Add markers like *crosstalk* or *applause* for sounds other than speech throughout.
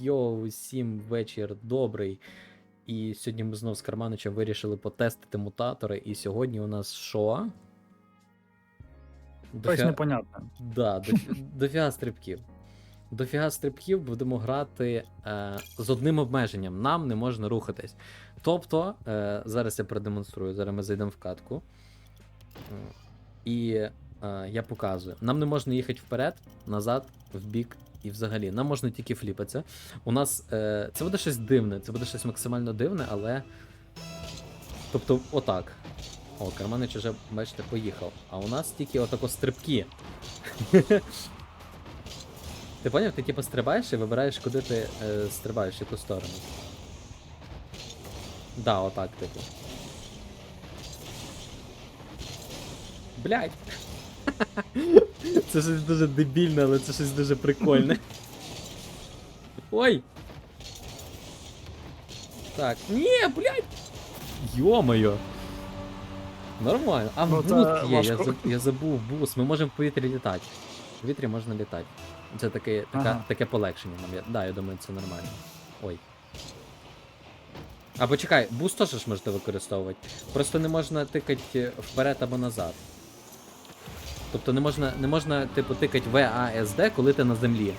Йоу, усім вечір добрий. І сьогодні ми знов з Карманичем вирішили потестити мутатори. І сьогодні у нас що? Щось Дофіга- непонятне. Да, дофі... *laughs* дофіга стрибків. Дофіга стрибків будемо грати е, з одним обмеженням. Нам не можна рухатись. Тобто, е, зараз я продемонструю, зараз ми зайдемо в катку. Е, І е, я показую. Нам не можна їхати вперед, назад, вбік і взагалі. Нам можна тільки фліпатися. У нас е, це буде щось дивне, це буде щось максимально дивне, але. Тобто, отак. О, Карманич уже, бачите, поїхав. А у нас тільки отако стрибки. *laughs* Ти поняв? Ти типу стрибаєш і вибираєш, куди ти е, стрибаєш, яку сторону. Да, отак, типу. Блять. *laughs* Це щось дуже дебільне, але це щось дуже прикольне. *laughs* Ой! Так, ні, блядь! Йо-моє! Нормально. А Ну, буст це є, я, важко. заб- я забув буст. Ми можемо в повітрі літати. В повітрі можна літати. Це таке, така, Ага. таке полегшення нам. Я, да, я думаю, це нормально. Ой. Або чекай, буст теж ж можете використовувати. Просто не можна тикати вперед або назад. Тобто не можна, не можна типу, тикати VASD, коли ти на землі.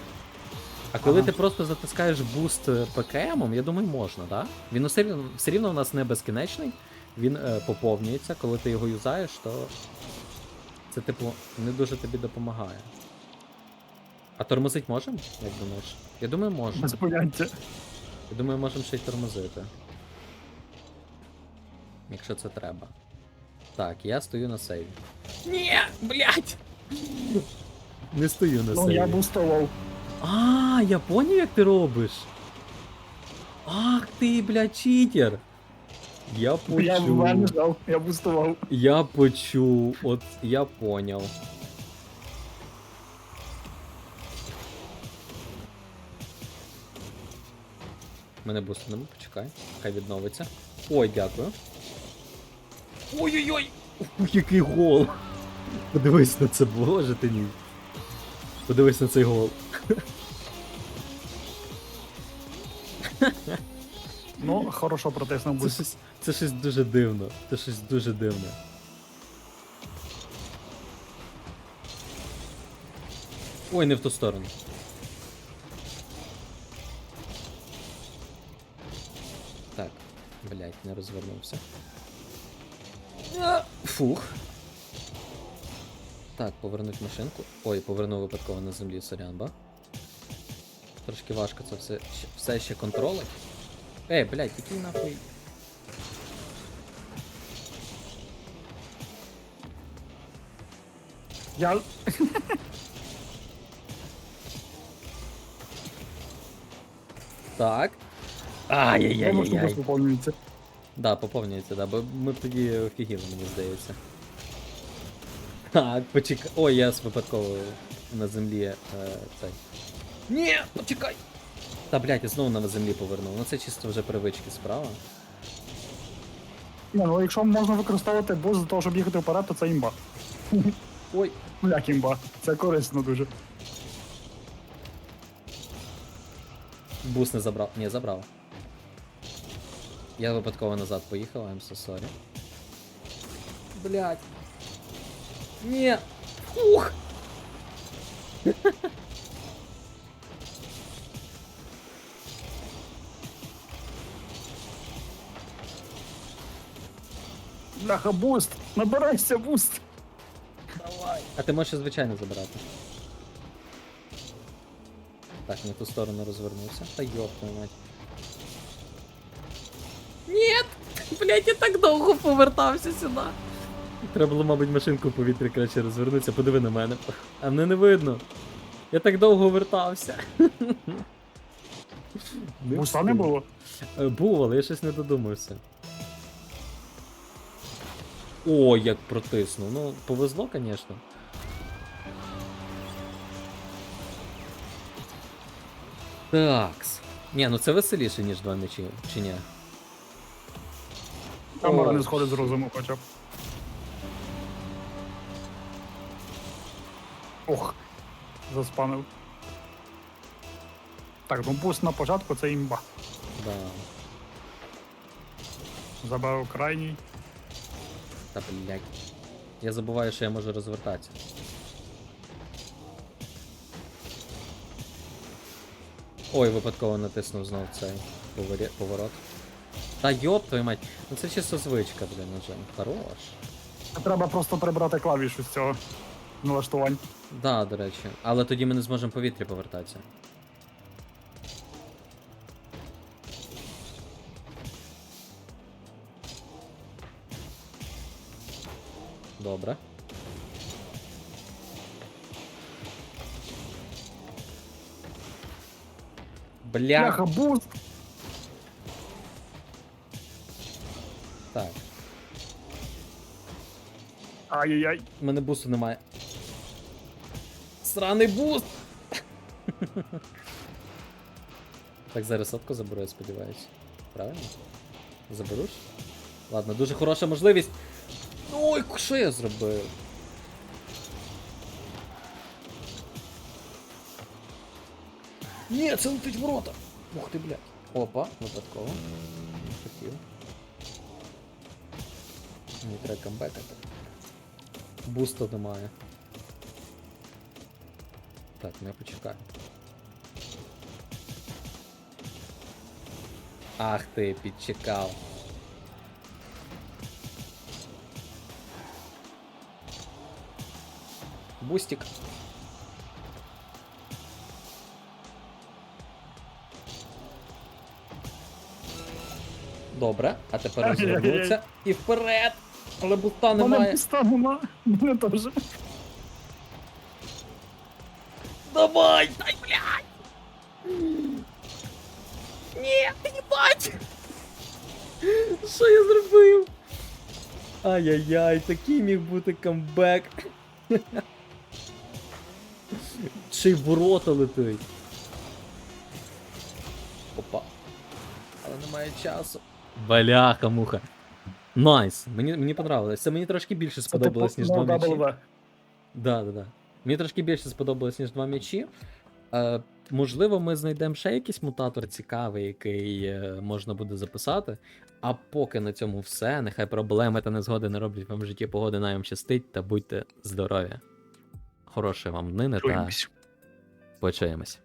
А коли Ага. ти просто затискаєш буст е, ПКМом, я думаю, можна, да? Він рівно, все рівно у нас не безкінечний, він е, поповнюється, коли ти його юзаєш, то це, типу, не дуже тобі допомагає. А тормозить можемо, як думаєш? Я думаю, можемо. Без поняття. Я думаю, можемо ще й тормозити. Якщо це треба. Так, я стою на сейві. Ні, блядь! Не стою на Ну, сейві. я бустував. А, я поняв, як ти робиш. Ах ти, блядь, читер. Я Я почув. в мене ждав, я бустував. Я почув. От я поняв. Мене бустимо, почекай. Хай відновиться. Ой, дякую. Ой-ой-ой! Ух, який гол! Подивись на це, боже ти мій. Подивись на цей гол. Ну, хорошо протиснув Це буст. щось, це щось дуже дивно. Це щось дуже дивне. Ой, не в ту сторону. Так, блять, не розвернувся. Фух. Так, повернуть машинку. Ой, повернув випадково на землі сорян, ба. Трошки важко це все, все ще контролить. Ей, блядь, який нахуй. Я. Так. Ай-яй-яй-яй. Да, поповнюється, да, бо ми тоді офігіли, мені здається. Так, почекай. Ой, я з випадково на землі е, цей. Ні, почекай! Та блядь, я знову на землі повернув. Ну це чисто вже привички справа. Ні, ну якщо можна використовувати буст для того, щоб їхати вперед, то це імба. *laughs* Ой, Ну як імба? Це корисно дуже. бус не забрав. Ні, забрав. Я випадково назад поїхав, I'm so sorry. Блять. Ні. Ух! *laughs* Бляха, буст! Набирайся, буст! Давай. А ти можеш і звичайно забирати. Так, не ту сторону розвернувся. Та йоп твою мать. Ні! Блять, я так довго повертався сюди. Треба було, мабуть, машинку в повітрі краще розвернутися, подиви на мене. А мене не видно. Я так довго вертався. *laughs* Буста не було. Е, Був, але я щось не додумався. О, як протиснув. Ну, повезло, звісно. Такс. Ні, ну це веселіше, ніж два м'ячі, чи ні? Камера не сходить з розуму хоча б. Ох. Заспанив. Так, ну буст на початку це імба. Да. Забав крайній. Та блядь. Я забуваю, що я можу розвертатися. Ой, випадково натиснув знов цей поворі- поворот. Та йоп твою мать, ну це чисто звичка, блін, уже. Хорош. Треба просто прибрати клавішу з цього налаштувань. Да, до речі. Але тоді ми не зможемо в повітрі повертатися. Добре. Бля. Бляха, буст! Так, Ай-яй-яй. в мене бусту немає. Сраний буст! *laughs* так, зараз сотку заберу, я сподіваюся. Правильно? Заберу? Ладно, дуже хороша можливість. Ой, що я зробив? Ні, це летить в ворота! Ух ти, блядь. Опа, випадково. Мені треба камбекати. Буста немає. Так, не почекай. Ах ти, підчекав. Бустик. Добре, а тепер Ай-яй-яй. розвернуться і вперед! Але буста немає. буста нема. Мене теж. Давай! Дай, блядь! Ні, їбать! Що я зробив? Ай-яй-яй, такий міг бути камбек. Чи й ворота летить. Опа. Але немає часу. Бляха, муха. Найс. Мені, мені понравилось. Це мені трошки більше сподобалось, типу ніж два м'ячі. Да, да, да. Мені трошки більше сподобалось, ніж два м'ячі. Е, можливо, ми знайдемо ще якийсь мутатор цікавий, який е, можна буде записати. А поки на цьому все. Нехай проблеми та незгоди не роблять вам в житті погоди, нам щастить та будьте здорові. Хорошої вам днини та Чуємось. почуємось.